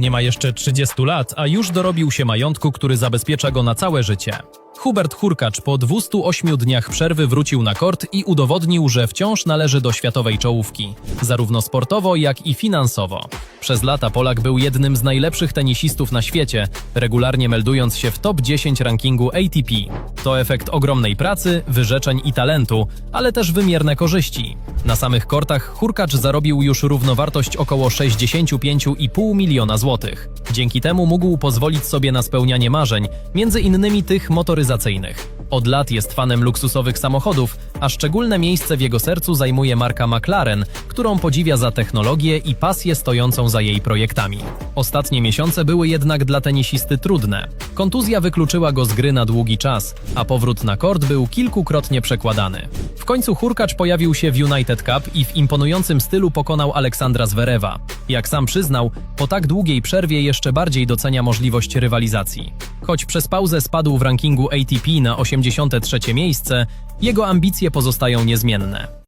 Nie ma jeszcze 30 lat, a już dorobił się majątku, który zabezpiecza go na całe życie. Hubert Hurkacz po 208 dniach przerwy wrócił na kort i udowodnił, że wciąż należy do światowej czołówki, zarówno sportowo, jak i finansowo. Przez lata Polak był jednym z najlepszych tenisistów na świecie, regularnie meldując się w top 10 rankingu ATP. To efekt ogromnej pracy, wyrzeczeń i talentu, ale też wymierne korzyści. Na samych kortach Hurkacz zarobił już równowartość około 65,5 miliona złotych. Dzięki temu mógł pozwolić sobie na spełnianie marzeń, między innymi tych motoryzacyjnych. Od lat jest fanem luksusowych samochodów, a szczególne miejsce w jego sercu zajmuje marka McLaren, którą podziwia za technologię i pasję stojącą za jej projektami. Ostatnie miesiące były jednak dla tenisisty trudne. Kontuzja wykluczyła go z gry na długi czas, a powrót na kort był kilkukrotnie przekładany. W końcu Hurkacz pojawił się w United Cup i w imponującym stylu pokonał Aleksandra Zverewa. Jak sam przyznał, po tak długiej przerwie jeszcze bardziej docenia możliwość rywalizacji. Choć przez pauzę spadł w rankingu ATP na 83 miejsce, jego ambicje pozostają niezmienne.